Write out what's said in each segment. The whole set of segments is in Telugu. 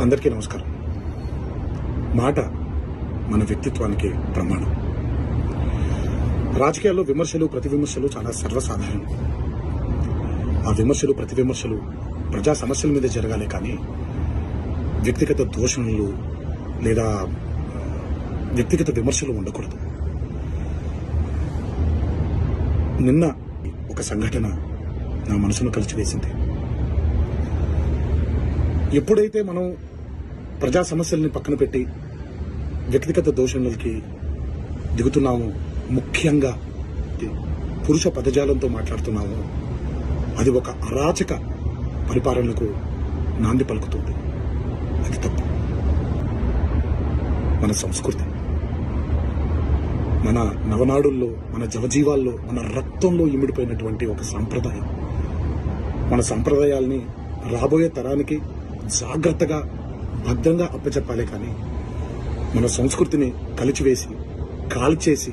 అందరికీ నమస్కారం. మాట మన వ్యక్తిత్వానికి ప్రమాణం. రాజకీయాల్లో విమర్శలు ప్రతి విమర్శలు చాలా సర్వసాధారణం. ఆ విమర్శలు ప్రతి విమర్శలు ప్రజా సమస్యల మీద జరగాలి కానీ వ్యక్తిగత దోషణలు లేదా వ్యక్తిగత విమర్శలు ఉండకూడదు. నిన్న ఒక సంఘటన నా మనసును కలిచివేసింది ఎప్పుడైతే మనం ప్రజా సమస్యల్ని పక్కన పెట్టి వ్యక్తిగత దోషణలకి దిగుతున్నాము. ముఖ్యంగా పురుష పదజాలంతో మాట్లాడుతున్నాము. అది ఒక అరాచక పరిపాలనకు నాంది పలుకుతుంది. అది తప్పు. మన సంస్కృతి మన నవనాడుల్లో మన జవజీవాల్లో మన రక్తంలో ఇమిడిపోయినటువంటి ఒక సాంప్రదాయం. మన సంప్రదాయాల్ని రాబోయే తరానికి జాగ్రత్తగా భద్రంగా అప్పచెప్పాలి కానీ మన సంస్కృతిని కలిచివేసి కాల్చేసి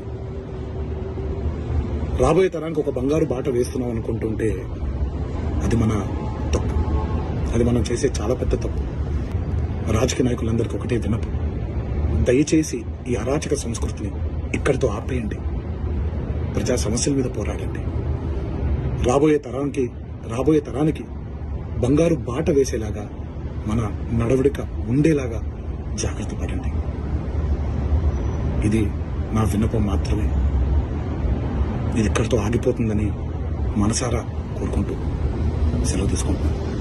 రాబోయే తరానికి ఒక బంగారు బాట వేస్తున్నాం అనుకుంటుంటే అది మన తప్పు. అది మనం చేసే చాలా పెద్ద తప్పు. రాజకీయ నాయకులందరికీ ఒకటే వినపు దయచేసి ఈ అరాచక సంస్కృతిని ఇక్కడితో ఆపేయండి. ప్రజా సమస్యల మీద పోరాడండి. రాబోయే తరానికి రాబోయే తరానికి బంగారు బాట వేసేలాగా మన నడవడిక ఉండేలాగా జాగ్రత్త పడండి. ఇది నా విన్నపం మాత్రమే. ఇది ఇక్కడితో ఆగిపోతుందని మనసారా కోరుకుంటూ సెలవు తీసుకుంటున్నాను.